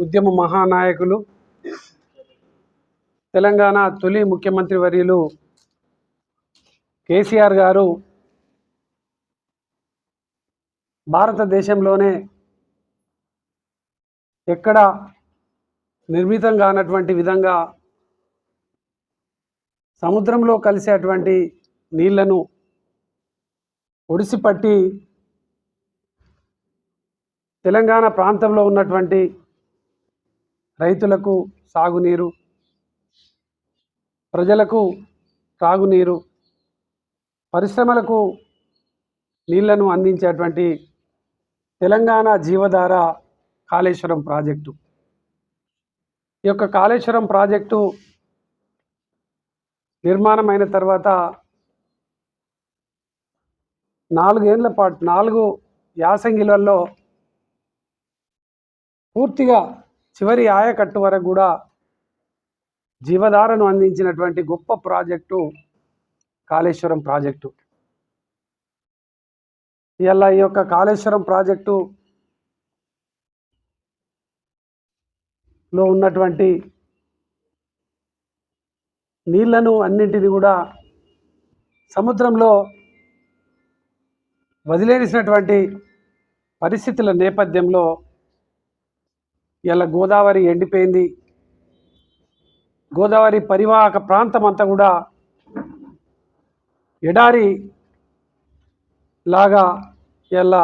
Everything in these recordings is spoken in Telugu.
ఉద్యమ మహానాయకులు తెలంగాణ తొలి ముఖ్యమంత్రి వర్యులు కేసీఆర్ గారు భారతదేశంలోనే ఎక్కడ నిర్మితం కానటువంటి విధంగా సముద్రంలో కలిసేటువంటి నీళ్ళను ఒడిసిపట్టి తెలంగాణ ప్రాంతంలో ఉన్నటువంటి రైతులకు సాగునీరు ప్రజలకు త్రాగునీరు పరిశ్రమలకు నీళ్ళను అందించేటువంటి తెలంగాణ జీవధార కాళేశ్వరం ప్రాజెక్టు. ఈ యొక్క కాళేశ్వరం ప్రాజెక్టు నిర్మాణమైన తర్వాత నాలుగేళ్ళ పాటు నాలుగు యాసంగిలలో పూర్తిగా చివరి ఆయకట్టు వరకు కూడా జీవధారను అందించినటువంటి గొప్ప ప్రాజెక్టు కాళేశ్వరం ప్రాజెక్టు. ఇలా ఈ యొక్క కాళేశ్వరం ప్రాజెక్టు లో ఉన్నటువంటి నీళ్ళను అన్నింటిని కూడా సముద్రంలో వదిలేసినటువంటి పరిస్థితుల నేపథ్యంలో ఇలా గోదావరి ఎండిపోయింది. గోదావరి పరివాహక ప్రాంతం అంతా కూడా ఎడారి లాగా ఇలా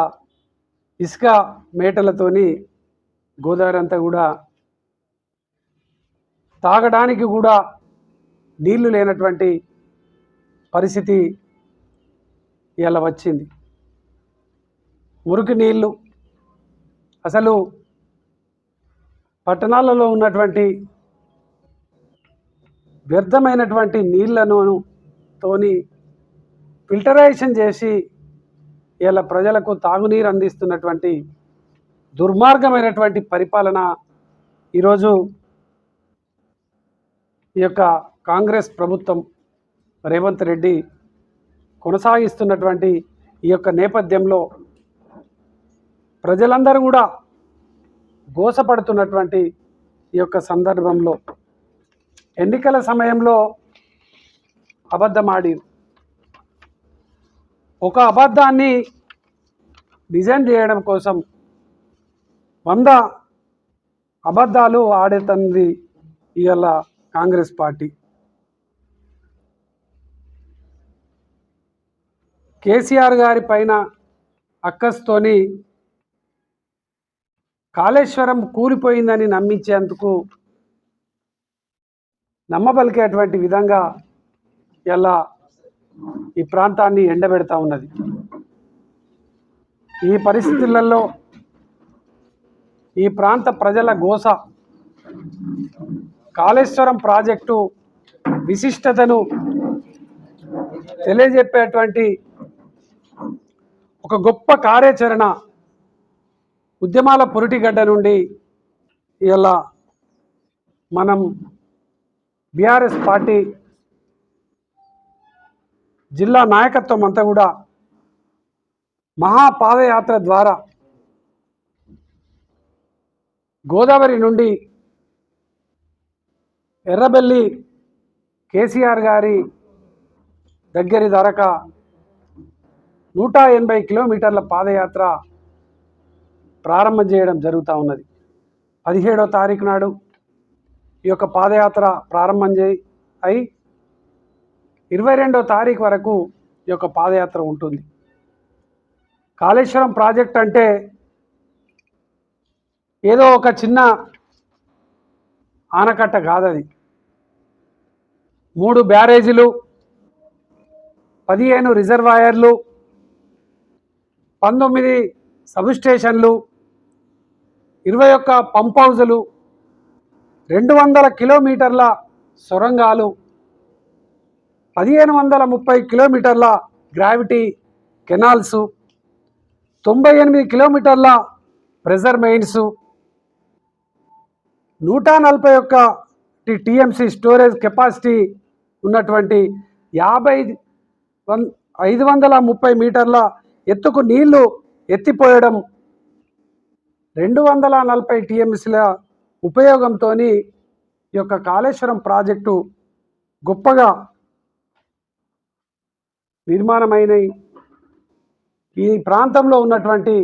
ఇసుక మేటలతోని గోదావరి అంతా కూడా తాగడానికి కూడా నీళ్ళు లేనటువంటి పరిస్థితి ఇలా వచ్చింది. మురికి నీళ్ళు అసలు పట్టణాలలో ఉన్నటువంటి వ్యర్థమైనటువంటి నీళ్ళను తోని ఫిల్టరైజేషన్ చేసి ఇలా ప్రజలకు తాగునీరు అందిస్తున్నటువంటి దుర్మార్గమైనటువంటి పరిపాలన ఈరోజు ఈ యొక్క కాంగ్రెస్ ప్రభుత్వం రేవంత్ రెడ్డి కొనసాగిస్తున్నటువంటి ఈ యొక్క నేపథ్యంలో ప్రజలందరూ కూడా గోసపడుతున్నటువంటి ఈ యొక్క సందర్భంలో ఎన్నికల సమయంలో అబద్ధమాడి ఒక అబద్ధాన్ని డిజైన్ చేయడం కోసం వంద అబద్ధాలు ఆడేతంది ఇవాళ కాంగ్రెస్ పార్టీ. కేసీఆర్ గారి పైన అక్కస్తోని కాళేశ్వరం కూలిపోయిందని నమ్మించేందుకు నమ్మబలికేటువంటి విధంగా ఇలా ఈ ప్రాంతాన్ని ఎండబెడతా ఉన్నది. ఈ పరిస్థితులలో ఈ ప్రాంత ప్రజల గోస కాళేశ్వరం ప్రాజెక్టు విశిష్టతను తెలియజెప్పేటువంటి ఒక గొప్ప కార్యాచరణ ఉద్యమాల పురిటిగడ్డ నుండి ఇలా మనం బీఆర్ఎస్ పార్టీ జిల్లా నాయకత్వం అంతా కూడా మహాపాదయాత్ర ద్వారా గోదావరి నుండి ఎర్రబెల్లి కేసీఆర్ గారి దగ్గరి ధరక నూట ఎనభై కిలోమీటర్ల పాదయాత్ర ప్రారంభం చేయడం జరుగుతూ ఉన్నది. పదిహేడో తారీఖు నాడు ఈ యొక్క పాదయాత్ర ప్రారంభం చేయి అయి ఇరవై రెండో తారీఖు వరకు ఈ యొక్క పాదయాత్ర ఉంటుంది. కాళేశ్వరం ప్రాజెక్ట్ అంటే ఏదో ఒక చిన్న ఆనకట్ట కాదది. మూడు బ్యారేజీలు పదిహేను రిజర్వాయర్లు పంతొమ్మిది సబ్స్టేషన్లు ఇరవై ఒక్క పంప్ హౌజులు రెండు వందల కిలోమీటర్ల సొరంగాలు పదిహేను వందల ముప్పై కిలోమీటర్ల గ్రావిటీ కెనాల్సు తొంభై ఎనిమిది కిలోమీటర్ల ప్రెజర్ మెయిన్స్ నూట నలభై ఒక్క టీఎంసీ స్టోరేజ్ కెపాసిటీ ఉన్నటువంటి యాభై వన్ ఐదు వందల ముప్పై మీటర్ల ఎత్తుకు నీళ్ళు ఎత్తిపోయడం రెండు వందల నలభై టీఎంసీల ఉపయోగంతో ఈ యొక్క కాళేశ్వరం ప్రాజెక్టు గొప్పగా నిర్మాణమైన ఈ ప్రాంతంలో ఉన్నటువంటి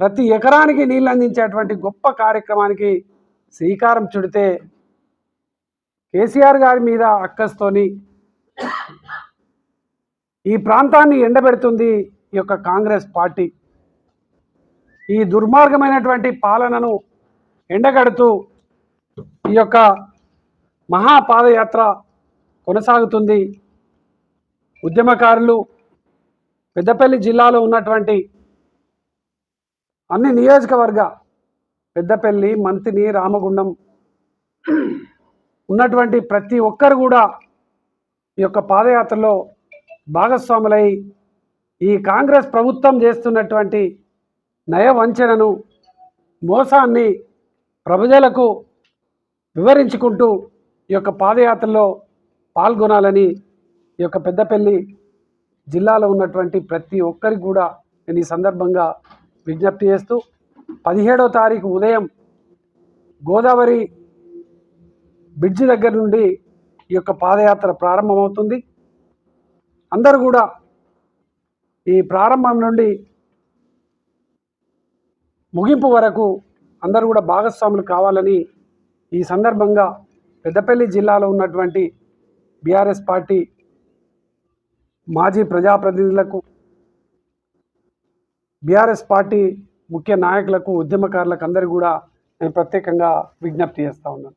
ప్రతి ఎకరానికి నీళ్ళు అందించేటువంటి గొప్ప కార్యక్రమానికి శ్రీకారం చుడితే కేసీఆర్ గారి మీద అక్కస్తోని ఈ ప్రాంతాన్ని ఎండబెడుతుంది ఈ యొక్క కాంగ్రెస్ పార్టీ. ఈ దుర్మార్గమైనటువంటి పాలనను ఎండగడుతూ ఈ యొక్క మహాపాదయాత్ర కొనసాగుతుంది. ఉద్యమకారులు పెద్దపల్లి జిల్లాలో ఉన్నటువంటి అన్ని నియోజకవర్గ పెద్దపల్లి మంతిని రామగుండం ఉన్నటువంటి ప్రతి ఒక్కరు కూడా ఈ యొక్క పాదయాత్రలో భాగస్వాములై ఈ కాంగ్రెస్ ప్రభుత్వం చేస్తున్నటువంటి నయవంచనను మోసాన్ని ప్రజలకు వివరించుకుంటూ ఈ యొక్క పాదయాత్రలో పాల్గొనాలని ఈ యొక్క పెద్దపల్లి జిల్లాలో ఉన్నటువంటి ప్రతి ఒక్కరికి కూడా నేను ఈ సందర్భంగా విజ్ఞప్తి చేస్తూ పదిహేడవ తారీఖు ఉదయం గోదావరి బ్రిడ్జి దగ్గర నుండి ఈ యొక్క పాదయాత్ర ప్రారంభమవుతుంది. అందరూ కూడా ఈ ప్రారంభం నుండి ముగింపు వరకు అందరూ కూడా భాగస్వాములు కావాలని ఈ సందర్భంగా పెద్దపల్లి జిల్లాలో ఉన్నటువంటి బీఆర్ఎస్ పార్టీ మాజీ ప్రజాప్రతినిధులకు బీఆర్ఎస్ పార్టీ ముఖ్య నాయకులకు ఉద్యమకారులకు అందరూ కూడా నేను ప్రత్యేకంగా విజ్ఞప్తి చేస్తా ఉన్నాను.